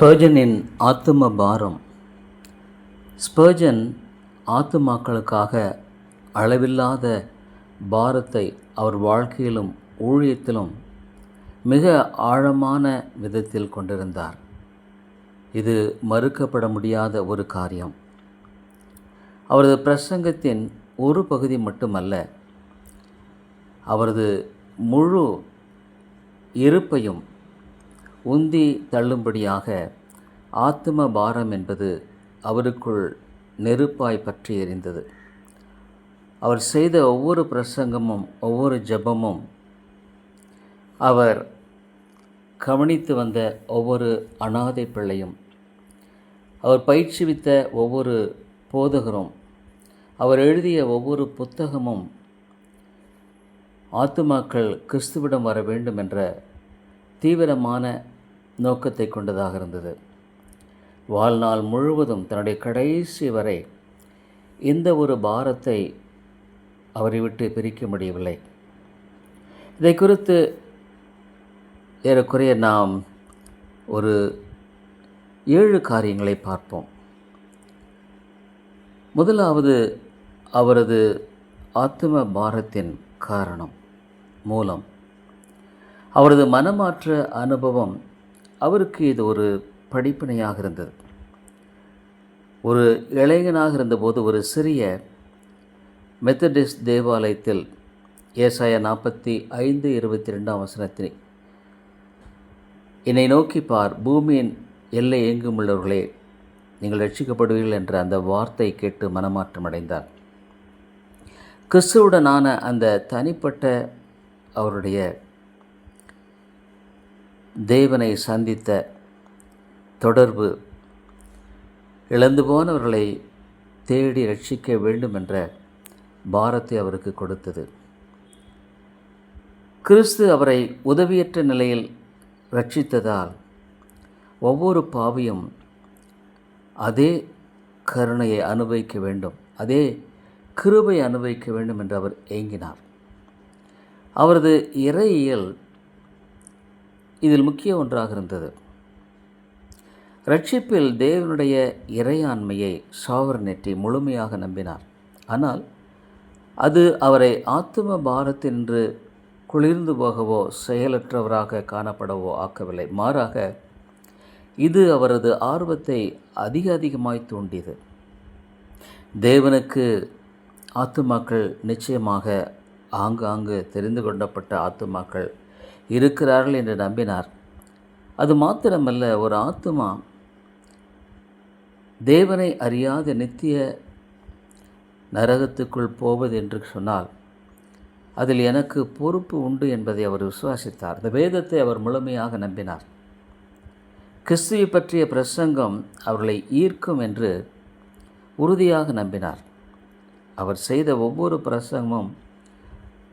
ஸ்பர்ஜனின் ஆத்தும பாரம். ஸ்பர்ஜன் ஆத்துமாக்களுக்காக அளவில்லாத பாரத்தை அவர் வாழ்க்கையிலும் ஊழியத்திலும் மிக ஆழமான விதத்தில் கொண்டிருந்தார். இது மறுக்கப்பட முடியாத ஒரு காரியம். அவரது பிரசங்கத்தின் ஒரு பகுதி மட்டுமல்ல அவரது முழு இருப்பையும் உந்தி தள்ளும்படியாக ஆத்தும பாரம் என்பது அவருக்குள் நெருப்பாய் பற்றி எரிந்தது. அவர் செய்த ஒவ்வொரு பிரசங்கமும் ஒவ்வொரு ஜெபமும் அவர் கவனித்து வந்த ஒவ்வொரு அனாதை பிள்ளையும் அவர் பயிற்சிவித்த ஒவ்வொரு போதகரும் அவர் எழுதிய ஒவ்வொரு புத்தகமும் ஆத்துமாக்கள் கிறிஸ்துவிடம் வர வேண்டும் என்ற தீவிரமான நோக்கத்தை கொண்டதாக இருந்தது. வாழ்நாள் முழுவதும் தன்னுடைய கடைசி வரை இந்த ஒரு பாரத்தை அவரை விட்டு பிரிக்க முடியவில்லை. இதை குறித்து ஏறக்குறைய நாம் ஒரு ஏழு காரியங்களை பார்ப்போம். முதலாவது அவரது ஆத்ம பாரத்தின் காரணம் மூலம். அவரது மனமாற்ற அனுபவம் அவருக்கு இது ஒரு படிப்பினையாக இருந்தது. ஒரு இளைஞனாக இருந்தபோது ஒரு சிறிய மெத்தடிஸ்ட் தேவாலயத்தில் ஏசாய நாற்பத்தி ஐந்து இருபத்தி ரெண்டாம் வசனத்தினை என்னை நோக்கி பார் பூமியின் எல்லை எங்கும் உள்ளவர்களே நீங்கள் ரட்சிக்கப்படுவீர்கள் என்ற அந்த வார்த்தை கேட்டு மனமாற்றம் அடைந்தார். கிறிஸ்துவுடனான அந்த தனிப்பட்ட அவருடைய தேவனை சந்தித்த தொடர்பு இழந்து போனவர்களை தேடி ரட்சிக்க வேண்டும் என்ற பாரத்தை அவருக்கு கொடுத்தது. கிறிஸ்து அவரை உதவியற்ற நிலையில் ரட்சித்ததால் ஒவ்வொரு பாவியும் அதே கருணையை அனுபவிக்க வேண்டும் அதே கிருபை அனுபவிக்க வேண்டும் என்று அவர் ஏங்கினார். அவரது இறையியல் இதில் முக்கிய ஒன்றாக இருந்தது. ரட்சிப்பில் தேவனுடைய இறையாண்மையை சாவரநெற்றி முழுமையாக நம்பினார். ஆனால் அது அவரை ஆத்தும பாரத்தின்று குளிர்ந்து போகவோ செயலற்றவராக காணப்படவோ ஆக்கவில்லை. மாறாக இது அவரது ஆர்வத்தை அதிக அதிகமாய் தூண்டியது. தேவனுக்கு ஆத்துமாக்கள் நிச்சயமாக ஆங்காங்கு தெரிந்து கொண்டப்பட்ட ஆத்துமாக்கள் இருக்கிறார்கள் என்று நம்பினார். அது மாத்திரமல்ல ஒரு ஆத்துமா தேவனை அறியாத நித்திய நரகத்துக்குள் போவது என்று சொன்னால் அதில் எனக்கு பொறுப்பு உண்டு என்பதை அவர் விசுவாசித்தார். இந்த வேதத்தை அவர் முழுமையாக நம்பினார். கிறிஸ்துவை பற்றிய பிரசங்கம் அவர்களை ஈர்க்கும் என்று உறுதியாக நம்பினார். அவர் செய்த ஒவ்வொரு பிரசங்கமும்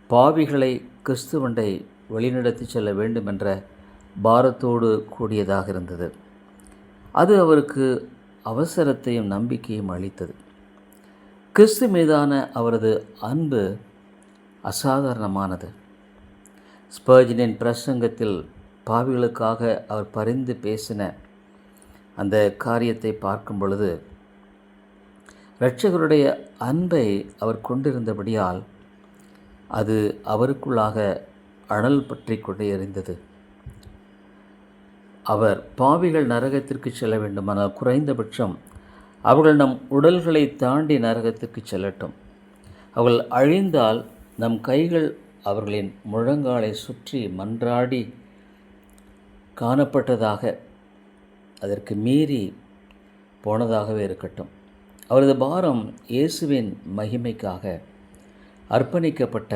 பாவிகளை கிறிஸ்துவண்டை வழிநடத்தி செல்ல வேண்டும் என்ற பாரத்தோடு கூடியதாக இருந்தது. அது அவருக்கு அவசரத்தையும் நம்பிக்கையும் அளித்தது. கிறிஸ்து மீதான அவரது அன்பு அசாதாரணமானது. ஸ்பர்ஜினின் பிரசங்கத்தில் பாவிகளுக்காக அவர் பரிந்து பேசின அந்த காரியத்தை பார்க்கும் பொழுது இரட்சகருடைய அன்பை அவர் கொண்டிருந்தபடியால் அது அவருக்குள்ளாக அனல் பற்றி கொண்டே எறிந்தது அவர் பாவிகள் நரகத்திற்கு செல்ல வேண்டுமானால் குறைந்தபட்சம் அவர்கள் நம் உடல்களை தாண்டி நரகத்திற்கு செல்லட்டும். அவர்கள் அழிந்தால் நம் கைகள் அவர்களின் முழங்காலை சுற்றி மன்றாடி காணப்பட்டதாக அதற்கு மீறி போனதாகவே இருக்கட்டும். அவரது பாரம் இயேசுவின் மகிமைக்காக அர்ப்பணிக்கப்பட்ட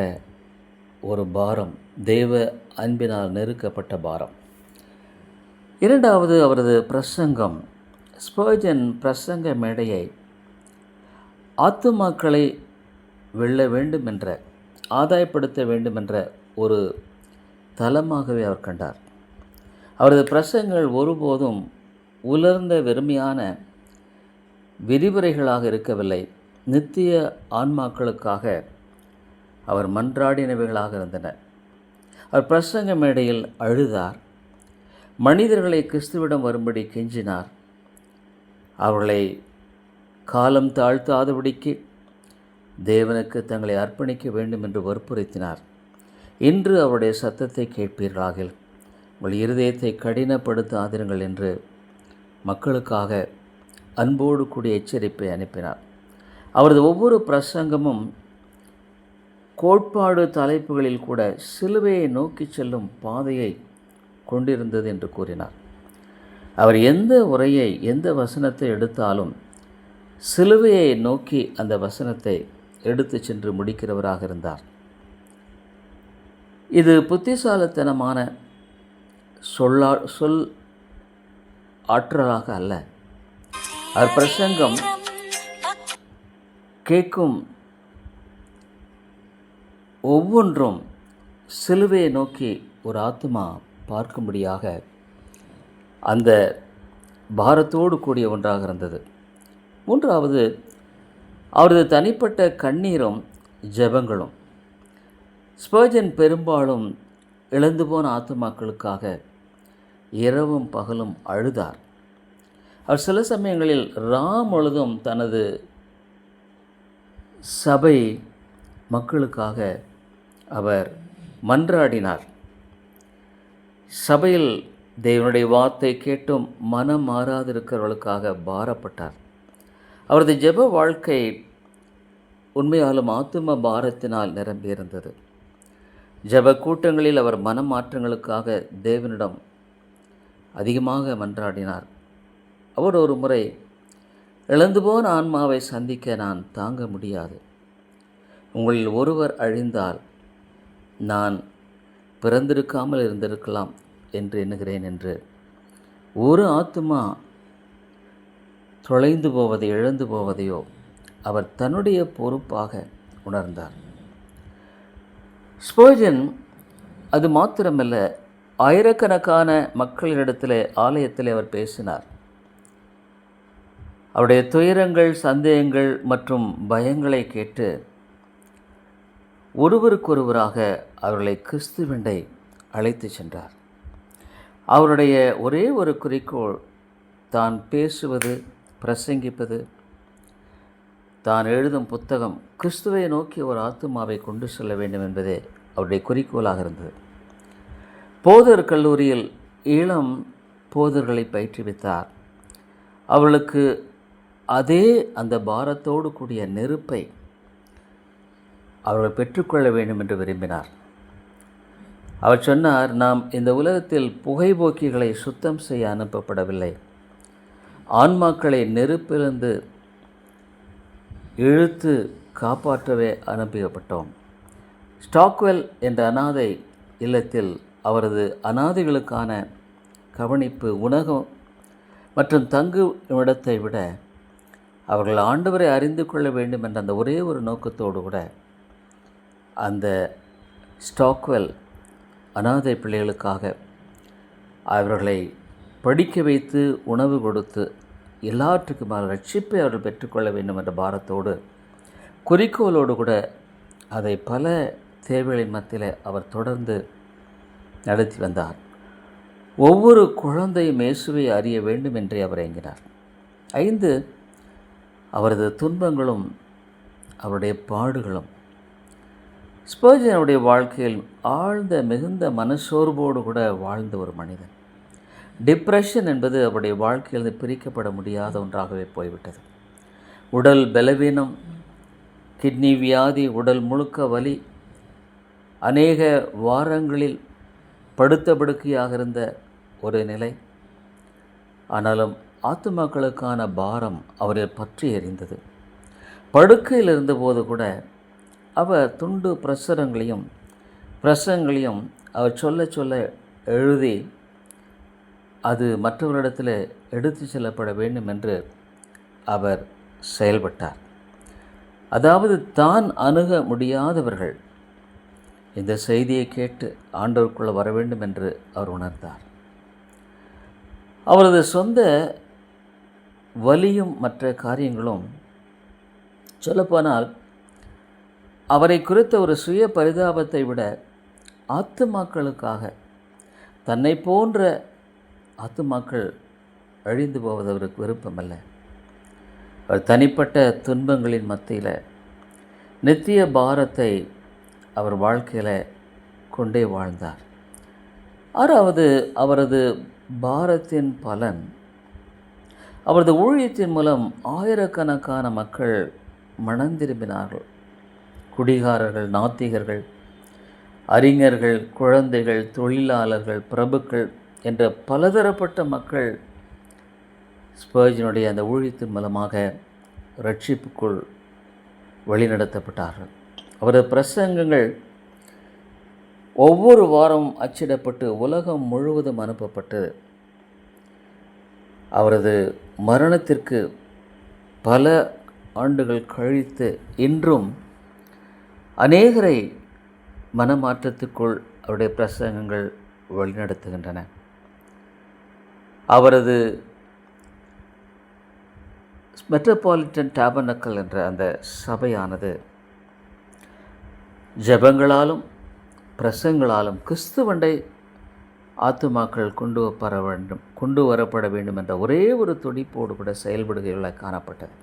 ஒரு பாரம் தெய்வ அன்பினால் நெருக்கப்பட்ட பாரம். இரண்டாவது அவரது பிரசங்கம் ஸ்பர்ஜன் பிரசங்க மேடையை ஆத்துமாக்களை வெல்ல வேண்டும் என்ற ஆதாயப்படுத்த வேண்டுமென்ற ஒரு தலமாகவே அவர் கண்டார். அவரது பிரசங்கள் ஒருபோதும் உலர்ந்த வெறுமையான விரிவுரைகளாக இருக்கவில்லை. நித்திய ஆன்மாக்களுக்காக அவர் மன்றாடினவைகளாக இருந்தன. அவர் பிரசங்க மேடையில் அழுதார். மனிதர்களை கிறிஸ்துவிடம் வரும்படி கெஞ்சினார். அவர்களை காலம் தாழ்த்தாதபடிக்கு தேவனுக்கு தங்களை அர்ப்பணிக்க வேண்டும் என்று வற்புறுத்தினார். இன்று அவருடைய சத்தத்தை கேட்பீர்களாகில் உங்கள் இருதயத்தை கடினப்படுத்தாதிருங்கள் என்று மக்களுக்காக அன்போடு கூடிய எச்சரிப்பை அனுப்பினார். அவரது ஒவ்வொரு பிரசங்கமும் கோட்பாடு தலைப்புகளில் கூட சிலுவையை நோக்கி செல்லும் பாதையை கொண்டிருந்தது என்று கூறினார். அவர் எந்த உரையை எந்த வசனத்தை எடுத்தாலும் சிலுவையை நோக்கி அந்த வசனத்தை எடுத்து சென்று முடிக்கிறவராக இருந்தார். இது புத்திசாலித்தனமான சொல்லா சொல் ஆற்றலாக அல்ல. அவர் பிரசங்கம் கேட்கும் ஒவ்வொன்றும் சிலுவையை நோக்கி ஒரு ஆத்மா பார்க்கும்படியாக அந்த பாரத்தோடு கூடிய ஒன்றாக இருந்தது. மூன்றாவது அவரது தனிப்பட்ட கண்ணீரும் ஜெபங்களும். ஸ்பர்ஜன் பெரும்பாலும் இழந்து போன ஆத்துமாக்களுக்காக இரவும் பகலும் அழுதார். அவர் சில சமயங்களில் ராம் முழுதும் தனது சபை மக்களுக்காக அவர் மன்றாடினார். சபையில் தேவனுடைய வார்த்தை கேட்டும் மனம் மாறாதிருக்கிறவர்களுக்காக பாரப்பட்டார். அவரது ஜெப வாழ்க்கை உண்மையாலும் ஆத்தும பாரத்தினால் நிரம்பியிருந்தது. ஜெப கூட்டங்களில் அவர் மனமாற்றங்களுக்காக தேவனிடம் அதிகமாக மன்றாடினார். அவர் ஒரு முறை இழந்து போன ஆன்மாவை சந்திக்க நான் தாங்க முடியாது. உங்களில் ஒருவர் அழிந்தால் நான் பிறந்திருக்காமல் இருந்திருக்கலாம் என்று எண்ணுகிறேன் என்று. ஒரு ஆத்மா தொலைந்து போவதை இழந்து போவதையோ அவர் தன்னுடைய பொறுப்பாக உணர்ந்தார். ஸ்போஜன் அது மாத்திரமல்ல ஆயிரக்கணக்கான மக்களிடத்தில் ஆலயத்தில் அவர் பேசினார். அவருடைய துயரங்கள் சந்தேகங்கள் மற்றும் பயங்களை கேட்டு ஒருவருக்கொருவராக அவர்களை கிறிஸ்துவெண்டை அழைத்து சென்றார். அவருடைய ஒரே ஒரு குறிக்கோள் தான் பேசுவது பிரசங்கிப்பது. தான் எழுதும் புத்தகம் கிறிஸ்துவை நோக்கி ஒரு ஆத்துமாவை கொண்டு செல்ல வேண்டும் என்பதே அவருடைய குறிக்கோளாக இருந்தது. போதர் கல்லூரியில் ஈழம் போதர்களை பயிற்றுவித்தார். அவர்களுக்கு அதே அந்த பாரத்தோடு கூடிய நெருப்பை அவர்கள் பெற்றுக்கொள்ள வேண்டும் என்று விரும்பினார். அவர் சொன்னார் நாம் இந்த உலகத்தில் புகைபோக்கிகளை சுத்தம் செய்ய அனுப்பப்படவில்லை. ஆன்மாக்களை நெருப்பிலிருந்து இழுத்து காப்பாற்றவே அனுப்பப்பட்டோம் ஸ்டாக்வெல் என்ற அனாதை இல்லத்தில் அவரது அனாதைகளுக்கான கவனிப்பு உணகம் மற்றும் தங்கு இடத்தை விட அவர்கள் ஆண்டவரை அறிந்து கொள்ள வேண்டும் என்ற அந்த ஒரே ஒரு நோக்கத்தோடு கூட அந்த ஸ்டாக்வெல் அனாதை பிள்ளைகளுக்காக அவர்களை படிக்க வைத்து உணவு கொடுத்து எல்லாற்றுக்கும் ரட்சிப்பை அவர்கள் பெற்றுக்கொள்ள வேண்டும் என்ற பாரத்தோடு குறிக்கோளோடு கூட அதை பல தேவைகளின் மத்தியில் அவர் தொடர்ந்து நடத்தி வந்தார். ஒவ்வொரு குழந்தையும் இயேசுவை அறிய வேண்டும் என்றே அவர் என்கிறார் ஐந்து அவரது துன்பங்களும் அவருடைய பாடுகளும் ஸ்பர்ஜனுடைய வாழ்க்கையில் ஆழ்ந்த மிகுந்த மனசோர்வோடு கூட வாழ்ந்த ஒரு மனிதன். டிப்ரெஷன் என்பது அவருடைய வாழ்க்கையில் பிரிக்கப்பட முடியாத ஒன்றாகவே போய்விட்டது. உடல் பலவீனம் கிட்னி வியாதி உடல் முழுக்க வலி அநேக வாரங்களில் படுத்த படுக்கையாக இருந்த ஒரு நிலை. ஆனாலும் ஆத்துமாக்களுக்கான பாரம் அவரை பற்றி எறிந்தது படுக்கையில் இருந்தபோது கூட அவர் துண்டு பிரசுரங்களையும் பிரசங்களையும் அவர் சொல்ல சொல்ல எழுதி அது மற்றவரிடத்தில் எடுத்து செல்லப்பட வேண்டும் என்று அவர் செயல்பட்டார். அதாவது தான் அணுக முடியாதவர்கள் இந்த செய்தியை கேட்டு ஆண்டவருக்குள்ளே வர வேண்டும் என்று அவர் உணர்ந்தார். அவரது சொந்த வலியும் மற்ற காரியங்களும் சொல்லப்போனால் அவரை குறித்த ஒரு சுய பரிதாபத்தை விட ஆத்துமாக்களுக்காக தன்னை போன்ற ஆத்துமாக்கள் அழிந்து போவது அவருக்கு விருப்பமல்ல. அவர் தனிப்பட்ட துன்பங்களின் மத்தியில் நித்திய பாரத்தை அவர் வாழ்க்கையில் கொண்டே வாழ்ந்தார். ஆறாவது அவரது பாரத்தின் பலன். அவரது ஊழியத்தின் மூலம் ஆயிரக்கணக்கான மக்கள் மனந்திரும்பினார்கள் குடிகாரர்கள் நாத்திகர்கள் அறிஞர்கள் குழந்தைகள் தொழிலாளர்கள் பிரபுக்கள் என்ற பலதரப்பட்ட மக்கள் ஸ்பர்ஜனுடைய அந்த ஊழியத்தின் மூலமாக ரட்சிப்புக்குள் வழிநடத்தப்பட்டார்கள். அவரது பிரசங்கங்கள் ஒவ்வொரு வாரம் அச்சிடப்பட்டு உலகம் முழுவதும் அனுப்பப்பட்டது அவரது மரணத்திற்கு பல ஆண்டுகள் கழித்து இன்றும் அநேகரை மனமாற்றத்துக்குள் அவருடைய பிரசங்கங்கள் வழிநடத்துகின்றன. அவரது மெட்ரோபாலிட்டன் டேபனக்கல் என்ற அந்த சபையானது ஜெபங்களாலும் பிரசங்களாலும் கிறிஸ்துவண்டை ஆத்துமாக்கள் கொண்டு வர வேண்டும் கொண்டு வரப்பட வேண்டும் என்ற ஒரே ஒரு துடிப்போடு கூட செயல்படுகைகளாக காணப்பட்டது.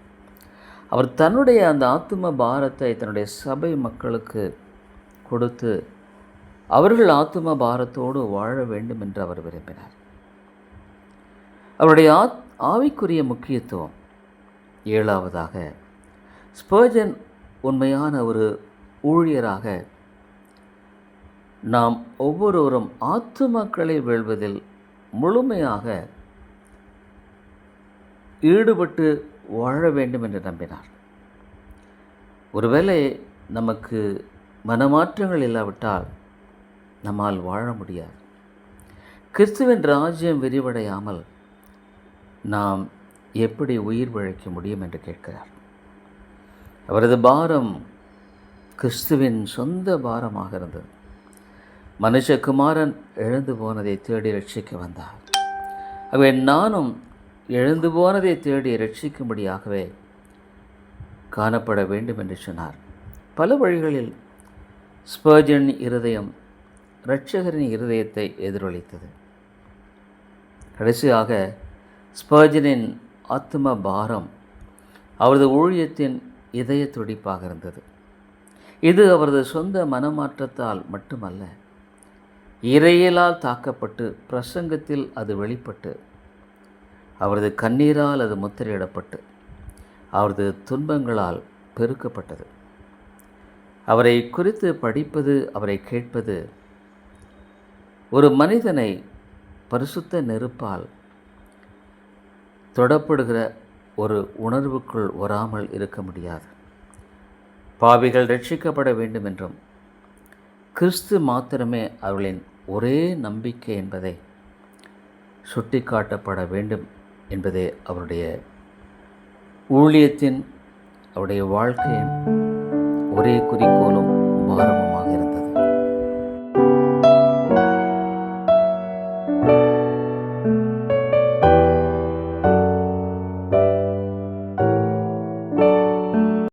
அவர் தன்னுடைய அந்த ஆத்தும பாரத்தை தன்னுடைய சபை மக்களுக்கு கொடுத்து அவர்கள் ஆத்தும பாரத்தோடு வாழ வேண்டும் என்று அவர் விரும்பினார். அவருடைய ஆத் ஆவிக்குரிய முக்கியத்துவம் ஏழாவதாக ஸ்பர்ஜன் உண்மையான ஒரு ஊழியராக நாம் ஒவ்வொருவரும் ஆத்துமக்களை வெல்வதில் முழுமையாக ஈடுபட்டு வாழ வேண்டும் என்று நம்பினார். ஒருவேளை நமக்கு மனமாற்றங்கள் இல்லாவிட்டால் நம்மால் வாழ முடியாது. கிறிஸ்துவின் ராஜ்யம் விரிவடையாமல் நாம் எப்படி உயிர் பிழைக்க முடியும் என்று கேட்கிறார். அவரது பாரம் கிறிஸ்துவின் சொந்த பாரமாக இருந்தது. மனுஷகுமாரன் எழுந்து போனதை தேடி ரட்சிக்க வந்தார். ஆகவே நானும் எழுந்து போனதை தேடி ரட்சிக்கும்படியாகவே காணப்பட வேண்டும் என்று சொன்னார். பல வழிகளில் ஸ்பர்ஜன் இருதயம் இரட்சகரின் இருதயத்தை எதிரொலித்தது. கடைசியாக ஸ்பர்ஜனின் ஆத்ம பாரம் அவரது ஊழியத்தின் இதய துடிப்பாக இருந்தது. இது அவரது சொந்த மனமாற்றத்தால் மட்டுமல்ல இறையலால் தாக்கப்பட்டு பிரசங்கத்தில் அது வெளிப்பட்டு அவரது கண்ணீரால் அது முத்திரையிடப்பட்டு அவரது துன்பங்களால் பெருக்கப்பட்டது. அவரை குறித்து படிப்பது அவரை கேட்பது ஒரு மனிதனை பரிசுத்த நெருப்பால் தொடப்படுகிற ஒரு உணர்வுக்குள் வராமல் இருக்க முடியாது. பாவிகள் ரட்சிக்கப்பட வேண்டும் என்றும் கிறிஸ்து மாத்திரமே அவர்களின் ஒரே நம்பிக்கை என்பதை சுட்டிக்காட்டப்பட வேண்டும் என்பது அவருடைய ஊழியத்தின் அவருடைய வாழ்க்கையின் ஒரே குறிக்கோளும் பாரமும்